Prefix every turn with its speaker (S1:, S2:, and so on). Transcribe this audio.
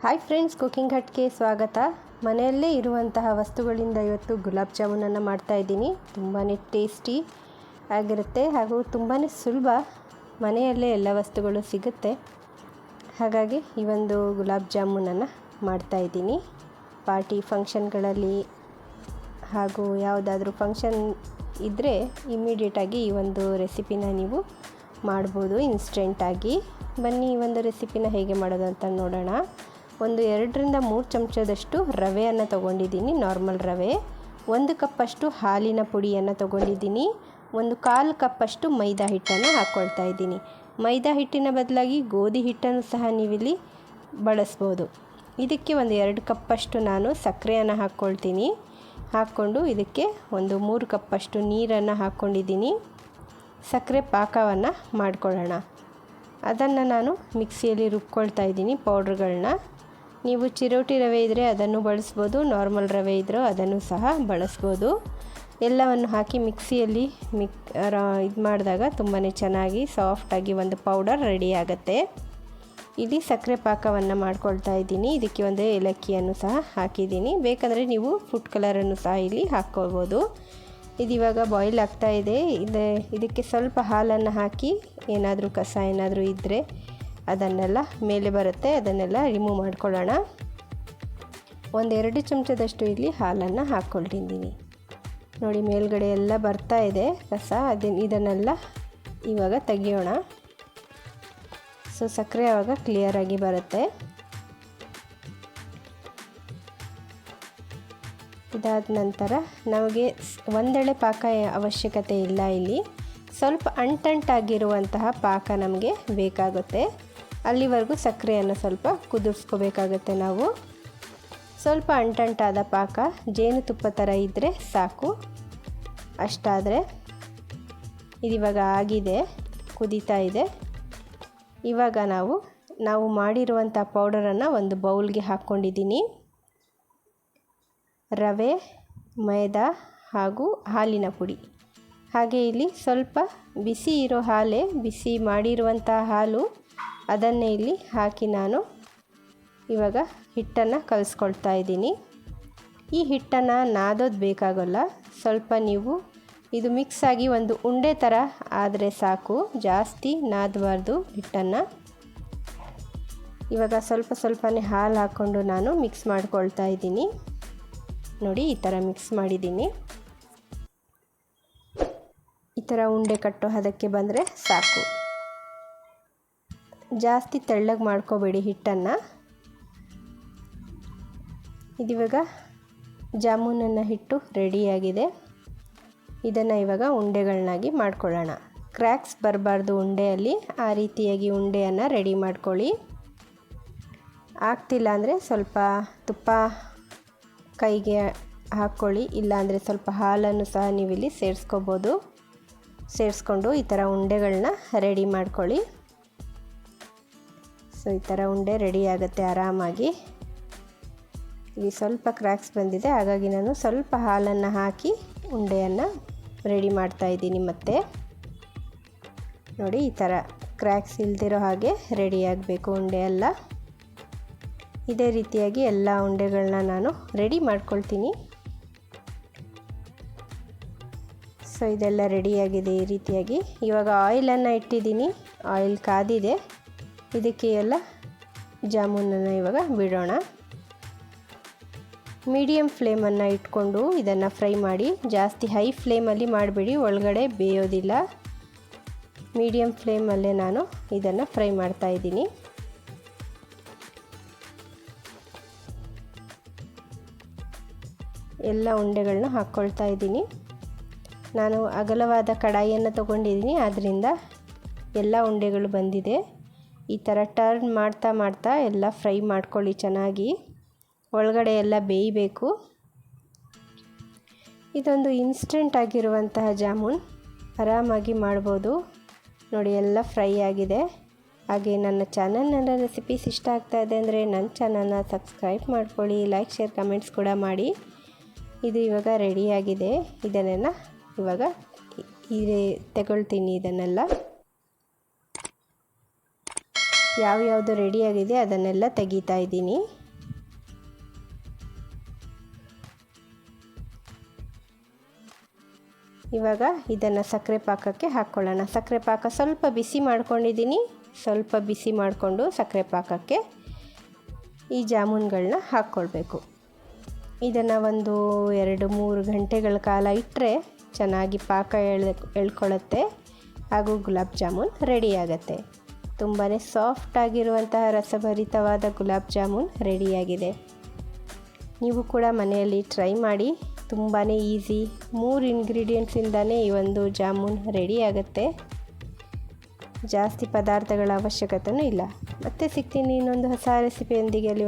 S1: Hi friends cooking ಹಟ್ಗೆ ಸ್ವಾಗತ. ಮನೆಯಲ್ಲೇ ಇರುವಂತಹ ವಸ್ತುಗಳಿಂದ ಇವತ್ತು ಗುಲಾಬ್ ಜಾಮೂನನ್ನು ಮಾಡ್ತಾಯಿದ್ದೀನಿ ತುಂಬಾ ಟೇಸ್ಟಿ ಆಗಿರುತ್ತೆ ಹಾಗೂ ತುಂಬಾ ಸುಲಭ ಮನೆಯಲ್ಲೇ ಎಲ್ಲ ವಸ್ತುಗಳು ಸಿಗುತ್ತೆ. ಹಾಗಾಗಿ ಈ ಒಂದು ಗುಲಾಬ್ ಜಾಮೂನನ್ನು ಮಾಡ್ತಾಯಿದ್ದೀನಿ ಪಾರ್ಟಿ ಫಂಕ್ಷನ್ಗಳಲ್ಲಿ ಹಾಗೂ ಯಾವುದಾದ್ರೂ ಫಂಕ್ಷನ್ ಇದ್ದರೆ ಇಮ್ಮಿಡಿಯೇಟಾಗಿ ಈ ಒಂದು ರೆಸಿಪಿನ ನೀವು ಮಾಡ್ಬೋದು ಇನ್ಸ್ಟೆಂಟಾಗಿ ಬನ್ನಿ ಈ ಒಂದು ರೆಸಿಪಿನ ಹೇಗೆ ಮಾಡೋದು ಅಂತ ನೋಡೋಣ. ಒಂದು ಎರಡರಿಂದ ಮೂರು ಚಮಚದಷ್ಟು ರವೆಯನ್ನು ತಗೊಂಡಿದ್ದೀನಿ ನಾರ್ಮಲ್ ರವೆ. ಒಂದು ಕಪ್ಪಷ್ಟು ಹಾಲಿನ ಪುಡಿಯನ್ನು ತಗೊಂಡಿದ್ದೀನಿ. ಒಂದು ಕಾಲು ಕಪ್ಪಷ್ಟು ಮೈದಾ ಹಿಟ್ಟನ್ನು ಹಾಕ್ಕೊಳ್ತಾ ಇದ್ದೀನಿ. ಮೈದಾ ಹಿಟ್ಟಿನ ಬದಲಾಗಿ ಗೋಧಿ ಹಿಟ್ಟನ್ನು ಸಹ ನೀವಿಲ್ಲಿ ಬಳಸ್ಬೋದು. ಇದಕ್ಕೆ ಒಂದು ಎರಡು ಕಪ್ಪಷ್ಟು ನಾನು ಸಕ್ಕರೆಯನ್ನು ಹಾಕ್ಕೊಳ್ತೀನಿ ಹಾಕ್ಕೊಂಡು ಇದಕ್ಕೆ ಒಂದು ಮೂರು ಕಪ್ಪಷ್ಟು ನೀರನ್ನು ಹಾಕ್ಕೊಂಡಿದ್ದೀನಿ ಸಕ್ಕರೆ ಪಾಕವನ್ನು ಮಾಡ್ಕೊಳ್ಳೋಣ. ಅದನ್ನು ನಾನು ಮಿಕ್ಸಿಯಲ್ಲಿ ರುಬ್ಕೊಳ್ತಾ ಇದ್ದೀನಿ ಪೌಡ್ರ್ಗಳನ್ನ. ನೀವು ಚಿರೋಟಿ ರವೆ ಇದ್ದರೆ ಅದನ್ನು ಬಳಸ್ಬೋದು ನಾರ್ಮಲ್ ರವೆ ಇದ್ದರೂ ಅದನ್ನು ಸಹ ಬಳಸ್ಬೋದು. ಎಲ್ಲವನ್ನು ಹಾಕಿ ಮಿಕ್ಸಿಯಲ್ಲಿ ಮಿಕ್ ಇದು ಮಾಡಿದಾಗ ತುಂಬಾ ಚೆನ್ನಾಗಿ ಸಾಫ್ಟಾಗಿ ಒಂದು ಪೌಡರ್ ರೆಡಿ ಆಗುತ್ತೆ. ಇಲ್ಲಿ ಸಕ್ಕರೆ ಪಾಕವನ್ನು ಮಾಡ್ಕೊಳ್ತಾ ಇದ್ದೀನಿ. ಇದಕ್ಕೆ ಒಂದು ಏಲಕ್ಕಿಯನ್ನು ಸಹ ಹಾಕಿದ್ದೀನಿ. ಬೇಕಂದರೆ ನೀವು ಫುಡ್ ಕಲರನ್ನು ಸಹ ಇಲ್ಲಿ ಹಾಕ್ಕೊಳ್ಬೋದು. ಇದು ಇವಾಗ ಬಾಯ್ಲ್ ಆಗ್ತಾ ಇದೆ. ಇದೆ ಇದಕ್ಕೆ ಸ್ವಲ್ಪ ಹಾಲನ್ನು ಹಾಕಿ ಏನಾದರೂ ಕಸ ಏನಾದರೂ ಇದ್ದರೆ ಅದನ್ನೆಲ್ಲ ಮೇಲೆ ಬರುತ್ತೆ, ಅದನ್ನೆಲ್ಲ ರಿಮೂವ್ ಮಾಡ್ಕೊಳ್ಳೋಣ. ಒಂದೆರಡು ಚಮಚದಷ್ಟು ಇಲ್ಲಿ ಹಾಲನ್ನು ಹಾಕ್ಕೊಂಡಿದ್ದೀನಿ ನೋಡಿ, ಮೇಲ್ಗಡೆ ಎಲ್ಲ ಬರ್ತಾ ಇದೆ ಕಸ ಅದನ್ನು ಇದನ್ನೆಲ್ಲ ಇವಾಗ ತೆಗಿಯೋಣ. ಸೊ, ಸಕ್ಕರೆ ಆವಾಗ ಕ್ಲಿಯರಾಗಿ ಬರುತ್ತೆ. ಇದಾದ ನಂತರ ನಮಗೆ ಒಂದೆಳೆ ಪಾಕ ಅವಶ್ಯಕತೆ ಇಲ್ಲ ಇಲ್ಲಿ. ಸ್ವಲ್ಪ ಅಂಟಂಟಾಗಿರುವಂತಹ ಪಾಕ ನಮಗೆ ಬೇಕಾಗುತ್ತೆ. ಅಲ್ಲಿವರೆಗೂ ಸಕ್ಕರೆಯನ್ನು ಸ್ವಲ್ಪ ಕುದಿಸ್ಕೋಬೇಕಾಗತ್ತೆ ನಾವು. ಸ್ವಲ್ಪ ಅಂಟಂಟಾದ ಪಾಕ, ಜೇನುತುಪ್ಪ ಥರ ಇದ್ದರೆ ಸಾಕು. ಅಷ್ಟಾದರೆ ಇದಿವಾಗ ಆಗಿದೆ, ಕುದೀತಾ ಇದೆ. ಇವಾಗ ನಾವು ನಾವು ಮಾಡಿರುವಂಥ ಪೌಡರನ್ನು ಒಂದು ಬೌಲ್ಗೆ ಹಾಕ್ಕೊಂಡಿದ್ದೀನಿ. ರವೆ, ಮೈದಾ ಹಾಗೂ ಹಾಲಿನ ಪುಡಿ. ಹಾಗೆ ಇಲ್ಲಿ ಸ್ವಲ್ಪ ಬಿಸಿ ಇರೋ ಹಾಲೇ ಬಿಸಿ ಮಾಡಿರುವಂಥ ಹಾಲು ಅದನ್ನೇ ಇಲ್ಲಿ ಹಾಕಿ ನಾನು ಇವಾಗ ಹಿಟ್ಟನ್ನು ಕಲಿಸ್ಕೊಳ್ತಾ ಇದ್ದೀನಿ. ಈ ಹಿಟ್ಟನ್ನು ನಾದೋದು ಬೇಕಾಗಲ್ಲ. ಸ್ವಲ್ಪ ನೀವು ಇದು ಮಿಕ್ಸ್ ಆಗಿ ಒಂದು ಉಂಡೆ ಥರ ಆದರೆ ಸಾಕು. ಜಾಸ್ತಿ ನಾದಬಾರ್ದು ಹಿಟ್ಟನ್ನು. ಇವಾಗ ಸ್ವಲ್ಪ ಸ್ವಲ್ಪನೇ ಹಾಲು ಹಾಕ್ಕೊಂಡು ನಾನು ಮಿಕ್ಸ್ ಮಾಡ್ಕೊಳ್ತಾ ಇದ್ದೀನಿ. ನೋಡಿ, ಈ ಥರ ಮಿಕ್ಸ್ ಮಾಡಿದ್ದೀನಿ. ಈ ಥರ ಉಂಡೆ ಕಟ್ಟೋ ಹದಕ್ಕೆ ಬಂದರೆ ಸಾಕು. ಜಾಸ್ತಿ ತೆಳ್ಳಗೆ ಮಾಡ್ಕೋಬೇಡಿ ಹಿಟ್ಟನ್ನು. ಇದಿವಾಗ ಜಾಮೂನನ್ನು ಹಿಟ್ಟು ರೆಡಿಯಾಗಿದೆ ಇದನ್ನು ಇವಾಗ ಉಂಡೆಗಳನ್ನಾಗಿ ಮಾಡ್ಕೊಳ್ಳೋಣ. ಕ್ರ್ಯಾಕ್ಸ್ ಬರಬಾರ್ದು ಉಂಡೆಯಲ್ಲಿ, ಆ ರೀತಿಯಾಗಿ ಉಂಡೆಯನ್ನು ರೆಡಿ ಮಾಡ್ಕೊಳ್ಳಿ. ಆಗ್ತಿಲ್ಲ ಅಂದರೆ ಸ್ವಲ್ಪ ತುಪ್ಪ ಕೈಗೆ ಹಾಕ್ಕೊಳ್ಳಿ, ಇಲ್ಲಾಂದರೆ ಸ್ವಲ್ಪ ಹಾಲನ್ನು ಸಹ ನೀವಿಲ್ಲಿ ಸೇರಿಸ್ಕೋಬೋದು. ಸೇರಿಸ್ಕೊಂಡು ಈ ಥರ ಉಂಡೆಗಳನ್ನ ರೆಡಿ ಮಾಡ್ಕೊಳ್ಳಿ. ಸೊ, ಈ ಥರ ಉಂಡೆ ರೆಡಿ ಆಗುತ್ತೆ ಆರಾಮಾಗಿ. ಇಲ್ಲಿ ಸ್ವಲ್ಪ ಕ್ರ್ಯಾಕ್ಸ್ ಬಂದಿದೆ, ಹಾಗಾಗಿ ನಾನು ಸ್ವಲ್ಪ ಹಾಲನ್ನು ಹಾಕಿ ಉಂಡೆಯನ್ನು ರೆಡಿ ಮಾಡ್ತಾ ಇದ್ದೀನಿ ಮತ್ತೆ. ನೋಡಿ, ಈ ಥರ ಕ್ರ್ಯಾಕ್ಸ್ ಇಲ್ದಿರೋ ಹಾಗೆ ರೆಡಿ ಆಗಬೇಕು ಉಂಡೆ ಎಲ್ಲ. ಇದೇ ರೀತಿಯಾಗಿ ಎಲ್ಲ ಉಂಡೆಗಳನ್ನ ನಾನು ರೆಡಿ ಮಾಡ್ಕೊಳ್ತೀನಿ. ಸೊ, ಇದೆಲ್ಲ ರೆಡಿಯಾಗಿದೆ ಈ ರೀತಿಯಾಗಿ. ಇವಾಗ ಆಯಿಲನ್ನು ಇಟ್ಟಿದ್ದೀನಿ ಆಯಿಲ್ ಕಾದಿದೆ. ಇದಕ್ಕೆ ಎಲ್ಲ ಜಾಮೂನನ್ನು ಇವಾಗ ಬಿಡೋಣ. ಮೀಡಿಯಮ್ ಫ್ಲೇಮನ್ನು ಇಟ್ಕೊಂಡು ಇದನ್ನು ಫ್ರೈ ಮಾಡಿ, ಜಾಸ್ತಿ ಹೈ ಫ್ಲೇಮಲ್ಲಿ ಮಾಡಬೇಡಿ, ಒಳಗಡೆ ಬೇಯೋದಿಲ್ಲ. ಮೀಡಿಯಮ್ ಫ್ಲೇಮಲ್ಲೇ ನಾನು ಇದನ್ನು ಫ್ರೈ ಮಾಡ್ತಾ ಇದ್ದೀನಿ. ಎಲ್ಲ ಉಂಡೆಗಳನ್ನ ಹಾಕ್ಕೊಳ್ತಾ ಇದ್ದೀನಿ. ನಾನು ಅಗಲವಾದ ಕಡಾಯಿಯನ್ನು ತಗೊಂಡಿದ್ದೀನಿ ಆದ್ದರಿಂದ ಎಲ್ಲ ಉಂಡೆಗಳು ಬಂದಿದೆ. ಈ ಥರ ಟರ್ನ್ ಮಾಡ್ತಾ ಮಾಡ್ತಾ ಎಲ್ಲ ಫ್ರೈ ಮಾಡ್ಕೊಳ್ಳಿ ಚೆನ್ನಾಗಿ. ಒಳಗಡೆ ಎಲ್ಲ ಬೇಯಬೇಕು. ಇದೊಂದು ಇನ್ಸ್ಟೆಂಟ್ ಆಗಿರುವಂತಹ ಜಾಮೂನ್. ಆರಾಮಾಗಿ ಮಾಡ್ಬೋದು. ನೋಡಿ, ಎಲ್ಲ ಫ್ರೈ ಆಗಿದೆ. ಹಾಗೆ ನನ್ನ ಚಾನಲ್ನ ರೆಸಿಪೀಸ್ ಇಷ್ಟ ಆಗ್ತಾ ಇದೆ ಅಂದರೆ ನನ್ನ ಚಾನಲ್ನ ಸಬ್ಸ್ಕ್ರೈಬ್ ಮಾಡ್ಕೊಳ್ಳಿ. ಲೈಕ್ ಶೇರ್ ಕಮೆಂಟ್ಸ್ ಕೂಡ ಮಾಡಿ. ಇದು ಇವಾಗ ರೆಡಿಯಾಗಿದೆ ಇದನ್ನೆಲ್ಲ ಇವಾಗ ಇದೇ ತಗೊಳ್ತೀನಿ ಇದನ್ನೆಲ್ಲ. ಯಾವ್ಯಾವುದು ರೆಡಿಯಾಗಿದೆ ಅದನ್ನೆಲ್ಲ ತೆಗಿತಾ ಇದ್ದೀನಿ. ಇವಾಗ ಇದನ್ನು ಸಕ್ಕರೆ ಪಾಕಕ್ಕೆ ಹಾಕ್ಕೊಳ್ಳೋಣ. ಸಕ್ಕರೆ ಪಾಕ ಸ್ವಲ್ಪ ಬಿಸಿ ಮಾಡ್ಕೊಂಡಿದ್ದೀನಿ. ಸ್ವಲ್ಪ ಬಿಸಿ ಮಾಡಿಕೊಂಡು ಸಕ್ಕರೆ ಪಾಕಕ್ಕೆ ಈ ಜಾಮೂನ್ಗಳನ್ನ ಹಾಕ್ಕೊಳ್ಬೇಕು. ಇದನ್ನು ಒಂದು ಎರಡು ಮೂರು ಗಂಟೆಗಳ ಕಾಲ ಇಟ್ಟರೆ ಚೆನ್ನಾಗಿ ಪಾಕ ಎಳ್ ಎಳ್ಕೊಳ್ಳುತ್ತೆ ಹಾಗೂ ಗುಲಾಬ್ ಜಾಮೂನ್ ರೆಡಿಯಾಗತ್ತೆ ತುಂಬಾ ಸಾಫ್ಟ್ ಆಗಿರುವಂತಹ ರಸಭರಿತವಾದ ಗುಲಾಬ್ ಜಾಮೂನ್ ರೆಡಿಯಾಗಿದೆ. ನೀವು ಕೂಡ ಮನೆಯಲ್ಲಿ ಟ್ರೈ ಮಾಡಿ ತುಂಬಾ ಈಸಿ ಮೂರು ಇಂಗ್ರೀಡಿಯೆಂಟ್ಸಿಂದನೇ ಈ ಒಂದು ಜಾಮೂನ್ ರೆಡಿ ಆಗುತ್ತೆ. ಜಾಸ್ತಿ ಪದಾರ್ಥಗಳ ಅವಶ್ಯಕತೆಯೂ ಇಲ್ಲ. ಮತ್ತೆ ಸಿಗ್ತೀನಿ ಇನ್ನೊಂದು ಹೊಸ ರೆಸಿಪಿಯೊಂದಿಗೆ ಅಲ್ಲಿ